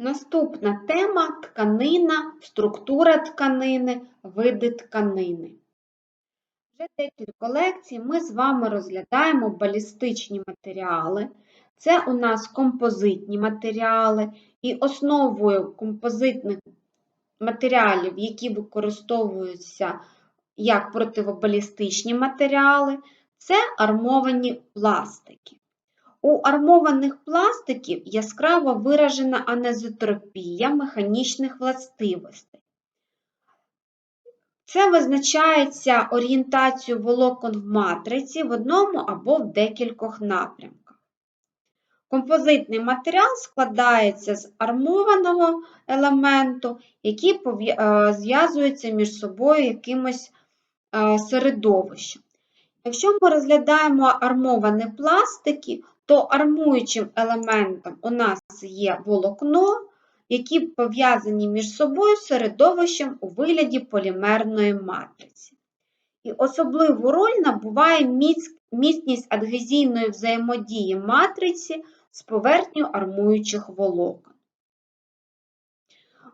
Наступна тема тканина, структура тканини, види тканини. Вже декілька лекцій ми з вами розглядаємо балістичні матеріали. Це у нас композитні матеріали, і основою композитних матеріалів, які використовуються як противобалістичні матеріали, це армовані пластики. У армованих пластиків яскраво виражена анезотропія механічних властивостей. Це визначається орієнтацією волокон в матриці в одному або в декількох напрямках. Композитний матеріал складається з армованого елементу, які е, зв'язуються між собою якимось е, середовищем. Якщо ми розглядаємо армовані пластики, то армуючим елементом у нас є волокно, які пов'язані між собою середовищем у вигляді полімерної матриці. І особливу роль набуває міцність адгезійної взаємодії матриці з поверхню армуючих волокон.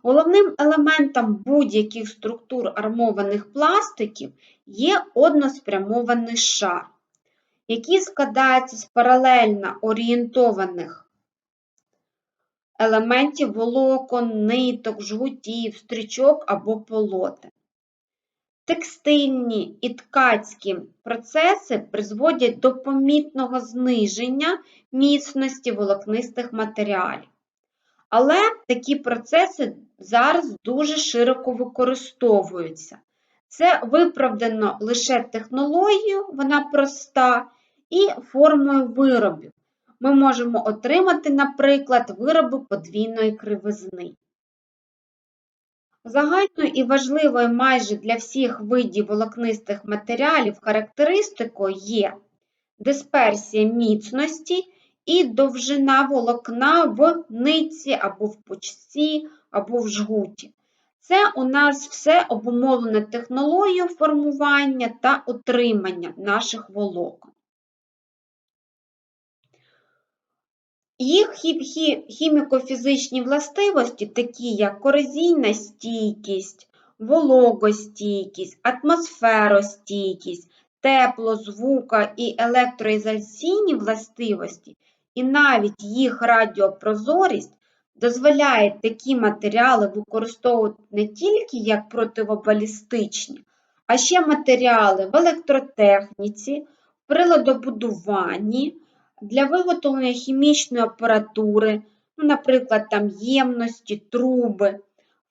Головним елементом будь-яких структур армованих пластиків є односпрямований шар які складаються з паралельно орієнтованих елементів волокон, ниток, жгутів, стрічок або полотен. Текстильні і ткацькі процеси призводять до помітного зниження міцності волокнистих матеріалів. Але такі процеси зараз дуже широко використовуються. Це виправдано лише технологією, вона проста, і формою виробів. Ми можемо отримати, наприклад, вироби подвійної кривизни. Загальною і важливою майже для всіх видів волокнистих матеріалів характеристикою є дисперсія міцності і довжина волокна в нитці або в пучці, або в жгуті. Це у нас все обумовлене технологією формування та отримання наших волокон. Їх хіміко-фізичні властивості, такі як корозійна стійкість, вологостійкість, атмосферостійкість, тепло, звука і електроізоляційні властивості, і навіть їх радіопрозорість дозволяють такі матеріали використовувати не тільки як противобалістичні, а ще матеріали в електротехніці, в приладобудуванні для виготовлення хімічної апаратури, ну, наприклад, там ємності, труби,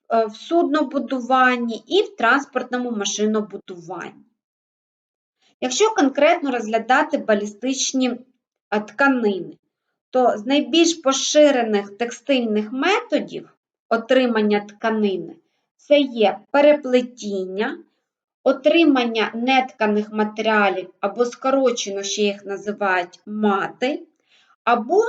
е, в суднобудуванні і в транспортному машинобудуванні. Якщо конкретно розглядати балістичні е, тканини, то з найбільш поширених текстильних методів отримання тканини це є переплетіння, отримання нетканих матеріалів, або скорочено ще їх називають мати, або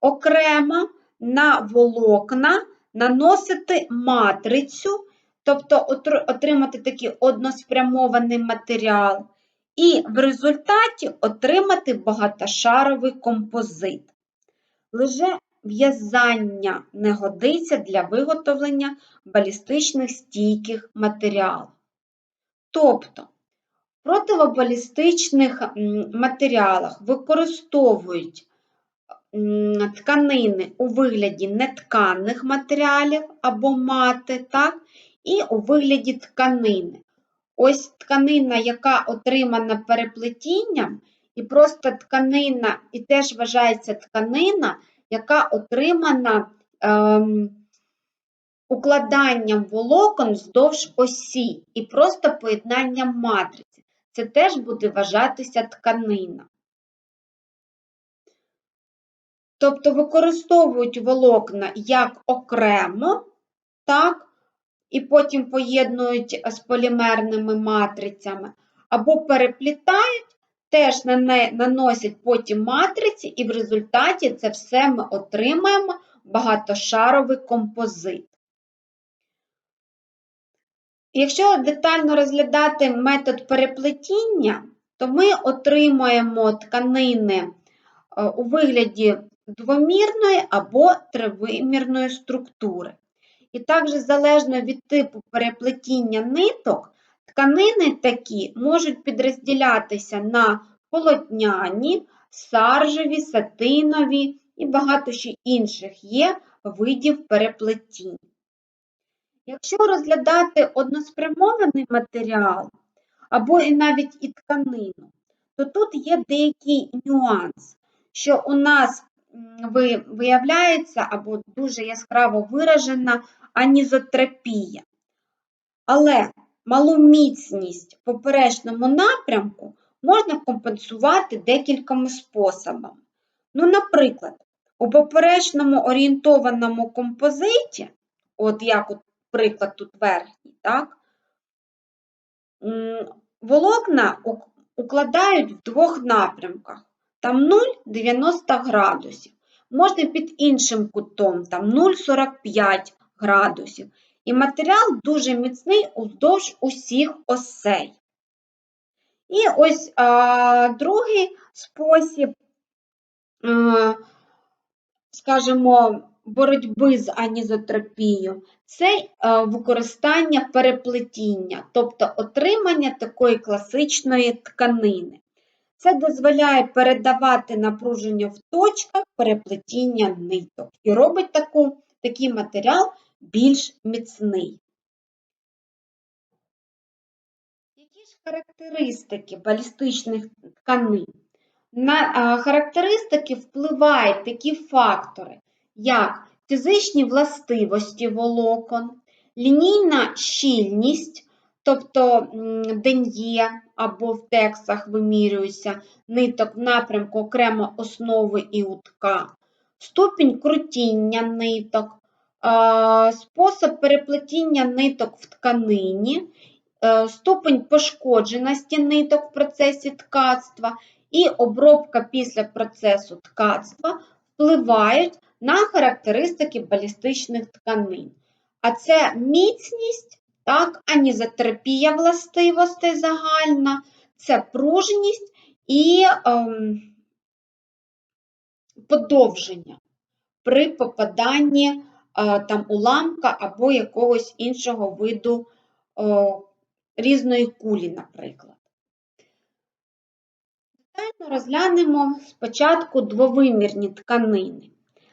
окремо на волокна наносити матрицю, тобто отримати такий односпрямований матеріал, і в результаті отримати багатошаровий композит. Лише в'язання не годиться для виготовлення балістичних стійких матеріалів. Тобто, в противобалістичних матеріалах використовують тканини у вигляді нетканих матеріалів або мати, так, і у вигляді тканини. Ось тканина, яка отримана переплетінням, і просто тканина, і теж вважається тканина, яка отримана ем, укладанням волокон вздовж осі і просто поєднанням матриці. Це теж буде вважатися тканина. Тобто використовують волокна як окремо, так, і потім поєднують з полімерними матрицями, або переплітають, теж наносять потім матриці, і в результаті це все ми отримаємо багатошаровий композит. Якщо детально розглядати метод переплетіння, то ми отримуємо тканини е, у вигляді двомірної або тривимірної структури. І також залежно від типу переплетіння ниток, тканини такі можуть підрозділятися на полотняні, саржеві, сатинові і багато ще інших є видів переплетінь. Якщо розглядати односпрямований матеріал або і навіть і тканину, то тут є деякий нюанс, що у нас виявляється або дуже яскраво виражена анізотропія. Але малу міцність в поперечному напрямку можна компенсувати декількома способами. Ну, наприклад, у поперечному орієнтованому композиті, от як от приклад тут верхній, так, волокна укладають в двох напрямках. Там 0,90 градусів. Можна під іншим кутом, там 0,45 градусів. І матеріал дуже міцний уздовж усіх осей. І ось а, другий спосіб, а, скажімо, боротьби з анізотропією це а, використання переплетіння, тобто отримання такої класичної тканини. Це дозволяє передавати напруження в точках переплетіння ниток і робить таку, такий матеріал більш міцний. Які ж характеристики балістичних тканин? На характеристики впливають такі фактори, як фізичні властивості волокон, лінійна щільність, тобто ден'є або в текстах вимірюється ниток в напрямку окремо основи і утка, ступінь крутіння ниток, спосіб переплетіння ниток в тканині, е, ступень пошкодженості ниток в процесі ткацтва і обробка після процесу ткацтва впливають на характеристики балістичних тканин. А це міцність, так, анізотропія властивостей загальна, це пружність і ем, подовження при попаданні там уламка або якогось іншого виду о, різної кулі, наприклад. Детально розглянемо спочатку двовимірні тканини.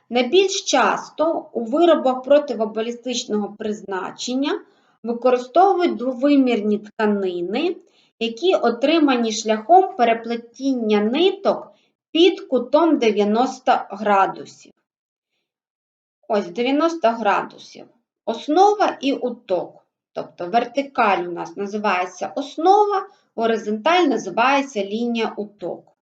Найбільш часто у виробах противобалістичного призначення використовують двовимірні тканини, які отримані шляхом переплетіння ниток під кутом 90 градусів. Ось 90 градусів. Основа і уток. Тобто вертикаль у нас називається основа, горизонталь називається лінія уток.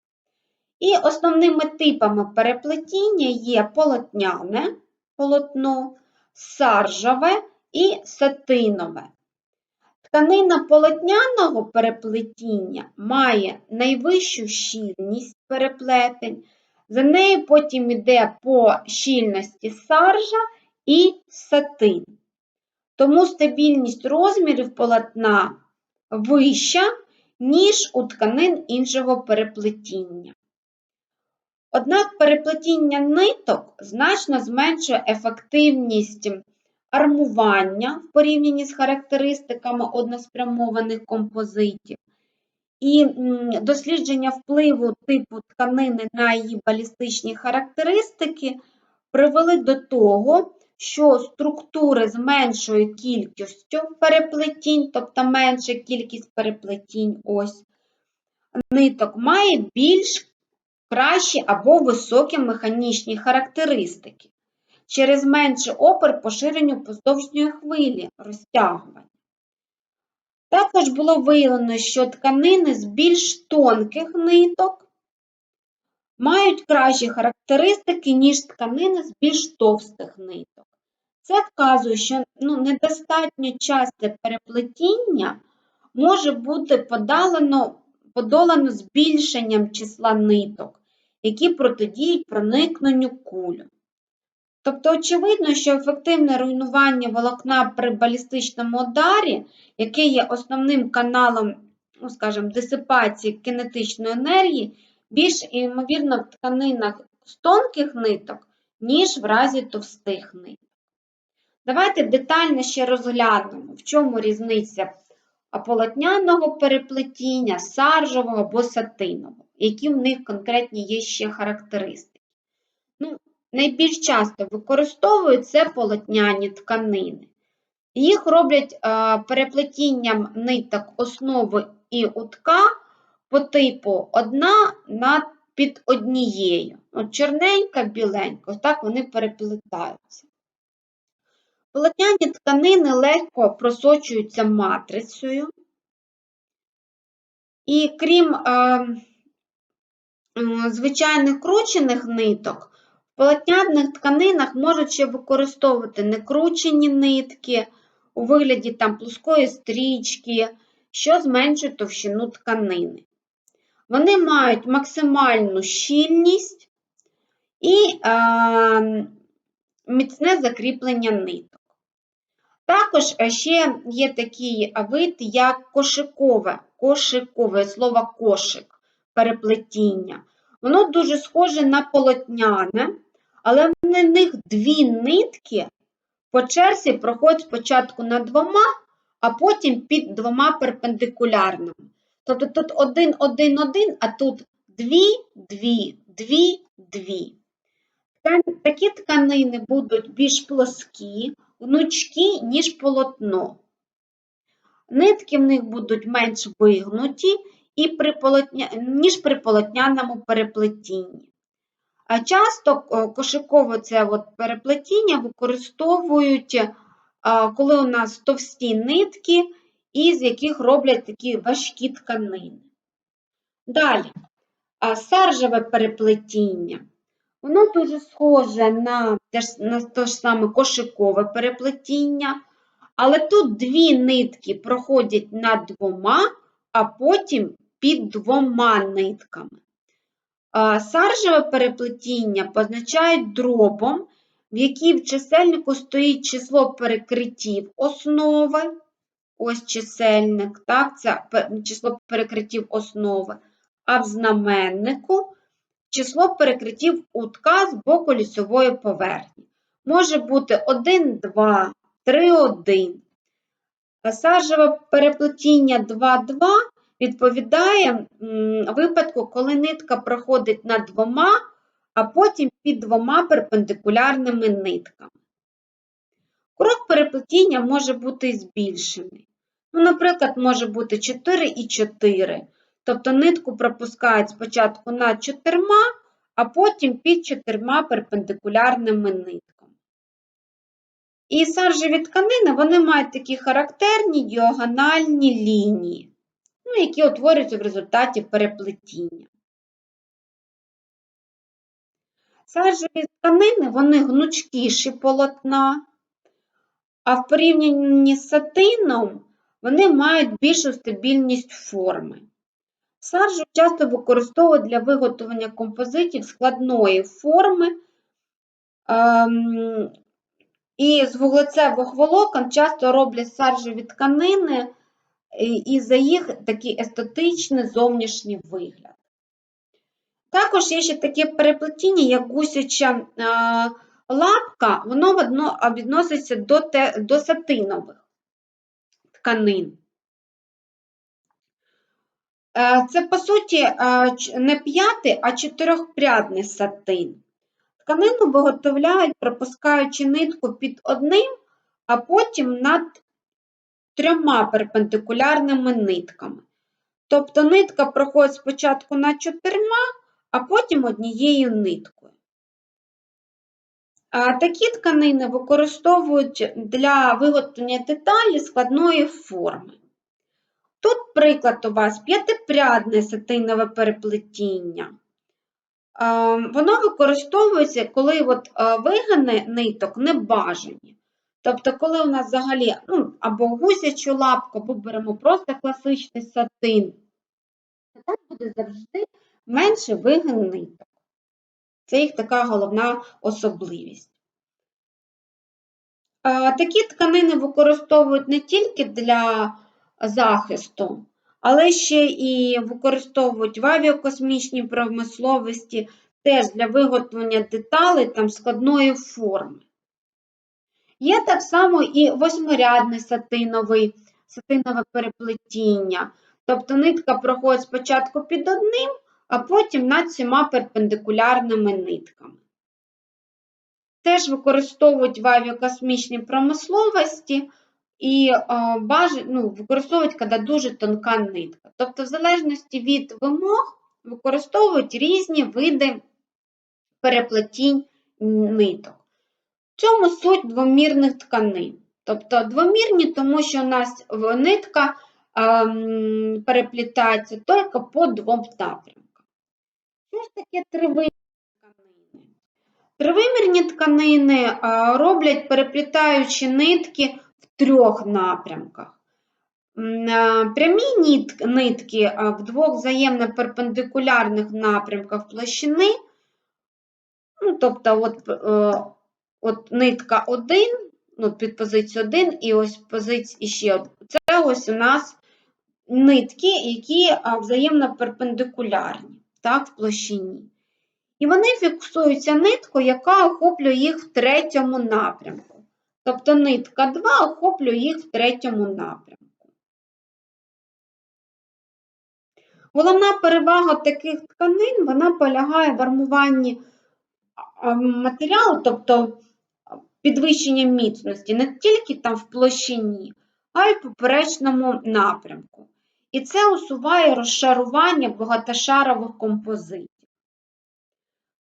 І основними типами переплетіння є полотняне полотно, саржаве і сатинове. Тканина полотняного переплетіння має найвищу щільність переплетень, за нею потім йде по щільності саржа і сатин. Тому стабільність розмірів полотна вища, ніж у тканин іншого переплетіння. Однак переплетіння ниток значно зменшує ефективність армування в порівнянні з характеристиками односпрямованих композитів. І дослідження впливу типу тканини на її балістичні характеристики привели до того, що структури з меншою кількістю переплетінь, тобто менша кількість переплетінь ось, ниток має більш кращі або високі механічні характеристики через менший опір поширенню поздовжньої хвилі розтягування. Також було виявлено, що тканини з більш тонких ниток мають кращі характеристики, ніж тканини з більш товстих ниток. Це вказує, що ну, недостатньо часте переплетіння може бути подолано, подолано збільшенням числа ниток, які протидіють проникненню кулю. Тобто, очевидно, що ефективне руйнування волокна при балістичному ударі, яке є основним каналом, ну, скажімо, дисипації кинетичної енергії, більш ймовірно в тканинах з тонких ниток, ніж в разі товстих ниток. Давайте детально ще розглянемо, в чому різниця полотняного переплетіння, саржевого або сатинового, які в них конкретні є ще характеристики. Ну, найбільш часто використовують це полотняні тканини. Їх роблять е, переплетінням ниток основи і утка по типу одна над під однією. От чорненька, біленька, так вони переплетаються. Полотняні тканини легко просочуються матрицею. І крім е, звичайних кручених ниток, полотняних тканинах можуть ще використовувати некручені нитки у вигляді там, плоскої стрічки, що зменшує товщину тканини. Вони мають максимальну щільність і е, міцне закріплення ниток. Також е, ще є такий вид, як кошикове, кошикове слово кошик, переплетіння. Воно дуже схоже на полотняне, але в них дві нитки по черзі проходять спочатку над двома, а потім під двома перпендикулярними. Тобто тут один, один, один, а тут дві, дві, дві, дві. Такі тканини будуть більш плоскі, гнучкі, ніж полотно. Нитки в них будуть менш вигнуті, і при полотня... ніж при полотняному переплетінні. А часто кошикове це от переплетіння використовують, коли у нас товсті нитки, із яких роблять такі важкі тканини. Далі, саржеве переплетіння. Воно дуже схоже на на те ж саме кошикове переплетіння, але тут дві нитки проходять над двома, а потім під двома нитками. Саржеве переплетіння позначають дробом, в якій в чисельнику стоїть число перекриттів основи. Ось чисельник, так, це число перекриттів основи, а в знаменнику число перекриттів утка з боку лісової поверхні. Може бути 1, 2, 3, 1. Саржеве переплетіння 2, 2 відповідає випадку, коли нитка проходить над двома, а потім під двома перпендикулярними нитками. Крок переплетіння може бути збільшений. Ну, Наприклад, може бути 4 і 4. Тобто нитку пропускають спочатку над чотирма, а потім під чотирма перпендикулярними нитками. І саржеві тканини вони мають такі характерні діагональні лінії ну, які утворюються в результаті переплетіння. Саджеві тканини вони гнучкіші полотна, а в порівнянні з сатином вони мають більшу стабільність форми. Саржу часто використовують для виготовлення композитів складної форми, ем, і з вуглецевих волокон часто роблять саржеві тканини і за їх такий естетичний зовнішній вигляд. Також є ще таке переплетіння, як гусяча лапка, воно відноситься до до сатинових тканин. Е, це, по суті, не п'ятий, а чотирьохпрядний сатин. Тканину виготовляють, пропускаючи нитку під одним, а потім над трьома перпендикулярними нитками. Тобто нитка проходить спочатку над чотирма, а потім однією ниткою. Такі тканини використовують для виготовлення деталі складної форми. Тут приклад у вас п'ятипрядне сатинове переплетіння. Воно використовується, коли от вигини ниток не бажані. Тобто, коли у нас взагалі ну, або гусячу лапку, або беремо просто класичний сатин, то буде завжди менше вигин ниток. Це їх така головна особливість. Такі тканини використовують не тільки для захисту, але ще і використовують в авіакосмічній промисловості теж для виготовлення деталей там складної форми. Є так само і восьмирядний сатиновий, сатинове переплетіння. Тобто нитка проходить спочатку під одним, а потім над всіма перпендикулярними нитками. Теж використовують в авіакосмічній промисловості і е, ну, використовують, коли дуже тонка нитка. Тобто, в залежності від вимог використовують різні види переплетінь ниток. В цьому суть двомірних тканин. Тобто двомірні, тому що у нас нитка ем, переплітається тільки по двом напрямкам. Що ж таке тривимірні тканини? Тривимірні тканини е, роблять переплітаючі нитки в трьох напрямках. Е, Прямі нитки е, в двох взаємно перпендикулярних напрямках площини. Ну, тобто, от, от нитка 1, ну, під позицію 1 і ось позиція ще. Це ось у нас нитки, які взаємно перпендикулярні так, в площині. І вони фіксуються ниткою, яка охоплює їх в третьому напрямку. Тобто нитка 2 охоплює їх в третьому напрямку. Головна перевага таких тканин вона полягає в армуванні матеріалу, тобто підвищення міцності не тільки там в площині, а й в поперечному напрямку. І це усуває розшарування багатошарових композитів.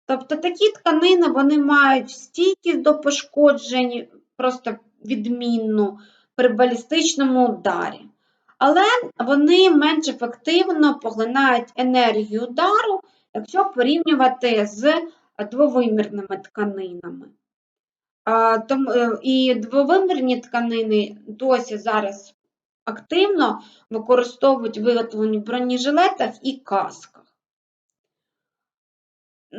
Тобто такі тканини вони мають стійкість до пошкоджень, просто відмінну при балістичному ударі. Але вони менш ефективно поглинають енергію удару, якщо порівнювати з двовимірними тканинами. Е, І двовимірні тканини досі зараз активно використовують в бронежилетах і касках.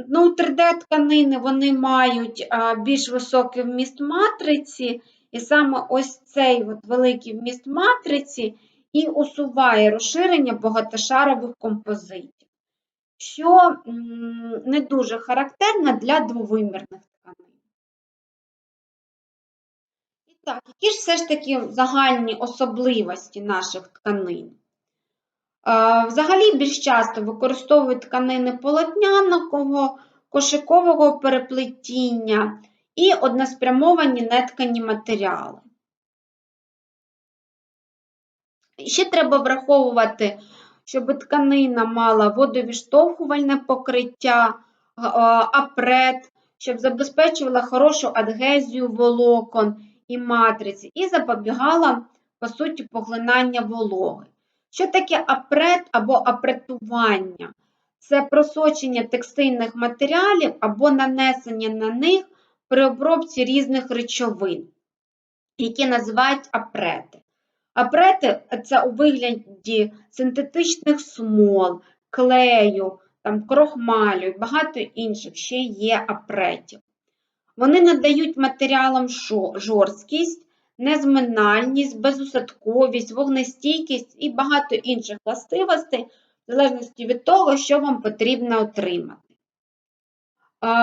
Ну, 3D-тканини вони мають більш високий вміст матриці, і саме ось цей от великий вміст матриці і усуває розширення багатошарових композитів, що не дуже характерно для двовимірних так, які ж все ж таки загальні особливості наших тканин? Е, Взагалі більш часто використовують тканини полотняного, кошикового переплетіння і односпрямовані неткані матеріали. Ще треба враховувати, щоб тканина мала водовіштовхувальне покриття, е, апрет, щоб забезпечувала хорошу адгезію волокон і матриці і запобігала, по суті, поглинання вологи. Що таке апрет або апретування? Це просочення текстильних матеріалів або нанесення на них при обробці різних речовин, які називають апрети. Апрети це у вигляді синтетичних смол, клею, там, крохмалю і багато інших ще є апретів. Вони надають матеріалам жорсткість, незминальність, безусадковість, вогнестійкість і багато інших властивостей, в залежності від того, що вам потрібно отримати.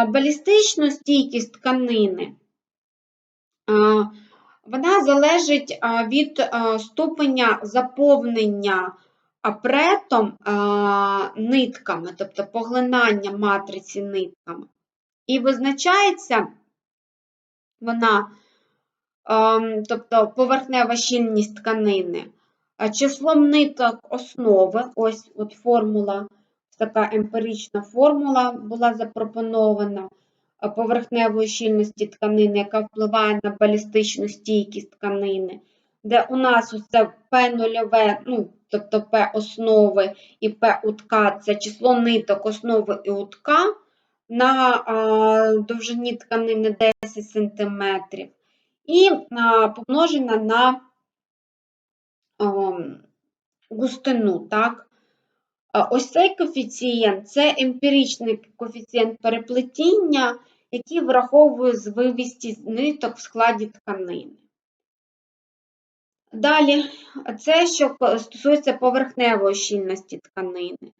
Балістичну стійкість тканини вона залежить від ступеня заповнення апретом нитками, тобто поглинання матриці нитками. І визначається вона, ем, тобто поверхнева щільність тканини, числом ниток основи, ось от формула, така емпірична формула була запропонована поверхневої щільності тканини, яка впливає на балістичну стійкість тканини, де у нас ось це P нульове, ну, тобто P основи і P утка це число ниток основи і утка на довжині тканини 10 см і помножена на густину. Ось цей коефіцієнт це емпіричний коефіцієнт переплетіння, який враховує звивістість ниток в складі тканини. Далі, це що стосується поверхневої щільності тканини.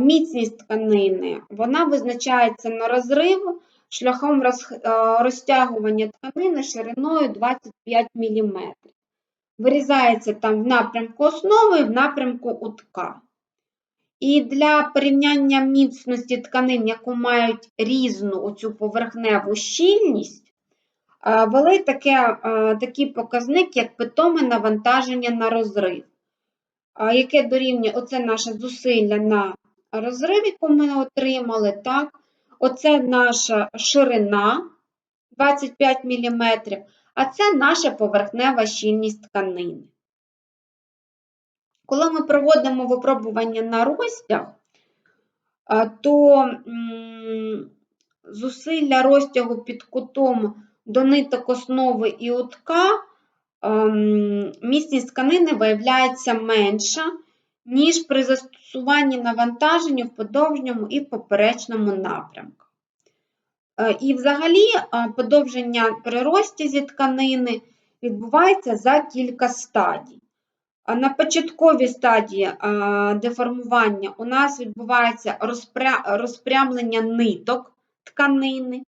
Міцність тканини вона визначається на розрив шляхом е, розтягування тканини шириною 25 мм. Вирізається там в напрямку основи і в напрямку утка. І для порівняння міцності тканин, яку мають різну оцю поверхневу щільність, е, ввели таке, е, такий показник, як питоме навантаження на розрив, яке дорівнює оце наше зусилля на розрив, яку ми отримали. Так? Оце наша ширина 25 мм, а це наша поверхнева щільність тканини. Коли ми проводимо випробування на розтяг, то зусилля розтягу під кутом до ниток основи і утка, міцність тканини виявляється менша, ніж при застосуванні навантаження в подовжньому і поперечному напрямку. Е, І взагалі подовження при розтязі тканини відбувається за кілька стадій. На початковій стадії деформування у нас відбувається розпрямлення ниток тканини,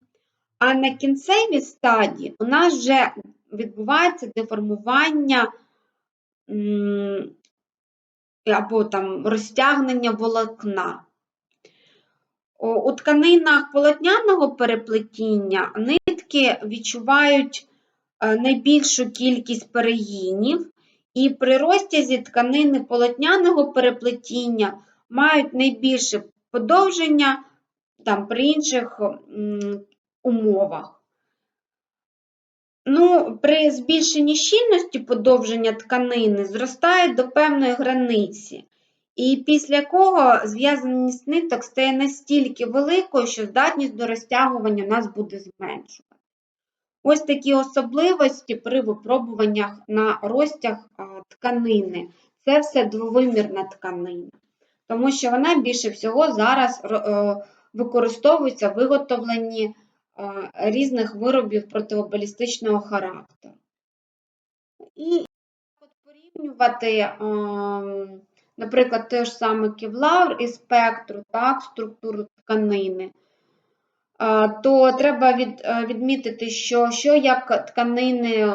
а на кінцевій стадії у нас вже відбувається деформування або там розтягнення волокна. У тканинах полотняного переплетіння нитки відчувають е, найбільшу кількість перегинів, і при розтязі тканини полотняного переплетіння мають найбільше подовження там, при інших умовах. Ну, при збільшенні щільності подовження тканини зростає до певної границі, і після якого зв'язаність ниток стає настільки великою, що здатність до розтягування у нас буде зменшувати. Ось такі особливості при випробуваннях на розтяг тканини. Це все двовимірна тканина, тому що вона більше всього зараз е, використовується в виготовленні різних виробів противобалістичного характеру. І от порівнювати, ем, наприклад, те ж саме кевлар і спектру, так, структуру тканини, то треба від, е, відмітити, що, що як тканини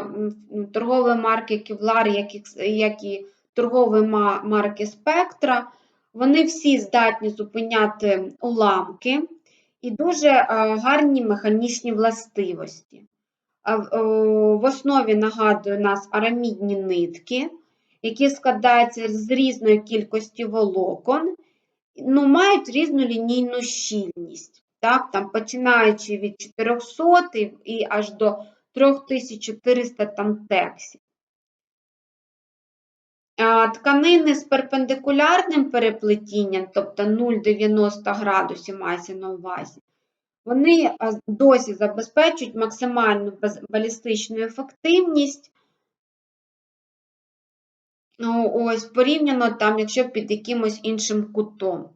торгової марки Kevlar, як і, торгової марки Spectra, вони всі здатні зупиняти уламки і дуже е, гарні механічні властивості. В- основі нагадую нас арамідні нитки, які складаються з різної кількості волокон, ну, мають різну лінійну щільність. Так, там, починаючи від 400 і- і аж до 3400 там тексів. Тканини з перпендикулярним переплетінням, тобто 0,90 градусів мається на увазі, вони досі забезпечують максимальну балістичну ефективність. Ну, ось порівняно там, якщо під якимось іншим кутом.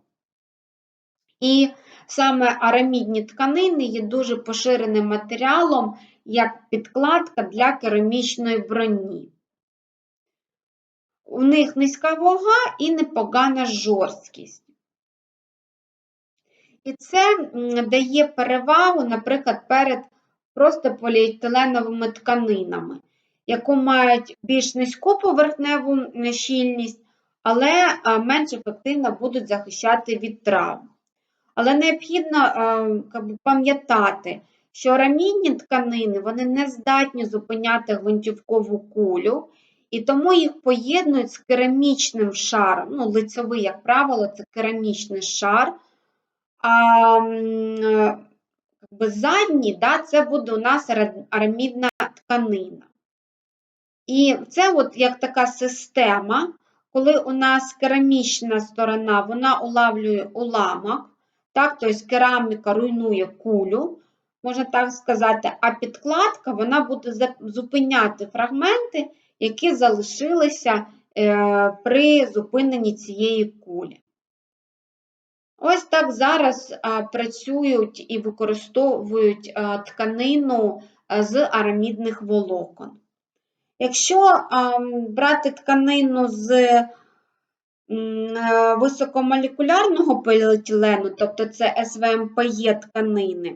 І саме арамідні тканини є дуже поширеним матеріалом як підкладка для керамічної броні. У них низька вага і непогана жорсткість. І це дає перевагу, наприклад, перед просто поліетиленовими тканинами, яку мають більш низьку поверхневу щільність, але менш ефективно будуть захищати від травм. Але необхідно пам'ятати, що арамідні тканини вони не здатні зупиняти гвинтівкову кулю, і тому їх поєднують з керамічним шаром. Ну, лицьовий, як правило, це керамічний шар. А е, как би задній, да, це буде у нас ара- арамідна тканина. І це от як така система, коли у нас керамічна сторона, вона улавлює уламок, так, тобто кераміка руйнує кулю, можна так сказати, а підкладка вона буде зупиняти фрагменти, які залишилися е, при зупиненні цієї кулі. Ось так зараз працюють і використовують тканину з арамідних волокон. Якщо брати тканину з е, високомолекулярного поліетилену, тобто це СВМПЄ тканини,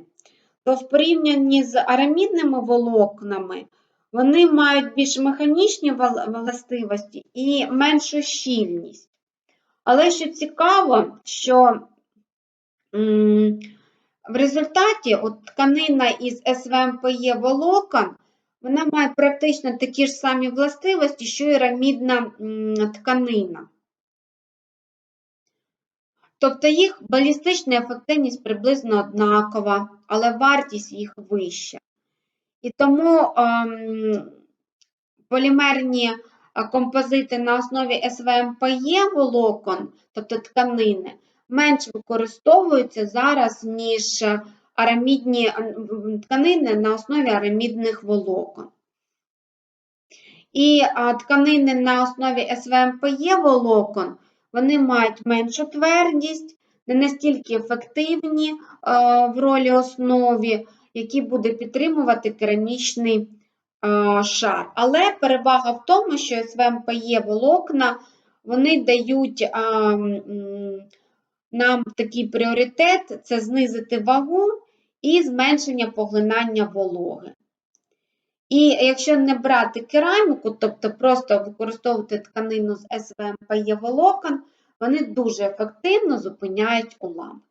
то в порівнянні з арамідними волокнами вони мають більш механічні властивості і меншу щільність. Але що цікаво, що в результаті от тканина із СВМПЄ волокон, вона має практично такі ж самі властивості, що і рамідна тканина. Тобто їх балістична ефективність приблизно однакова, але вартість їх вища. І тому ем, полімерні е, композити на основі СВМПЄ волокон, тобто тканини, менш використовуються зараз, ніж арамідні е, тканини на основі арамідних волокон. І тканини на основі СВМПЄ волокон, вони мають меншу твердість, не настільки ефективні в ролі основі, які буде підтримувати керамічний шар. Але перевага в тому, що СВМПЄ волокна, вони дають нам такий пріоритет – це знизити вагу і зменшення поглинання вологи. І якщо не брати кераміку, тобто просто використовувати тканину з СВМПЄ волокон, вони дуже ефективно зупиняють уламки.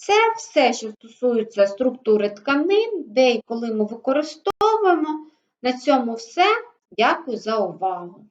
Це все, що стосується структури тканин, де і коли ми використовуємо. На цьому все. Дякую за увагу!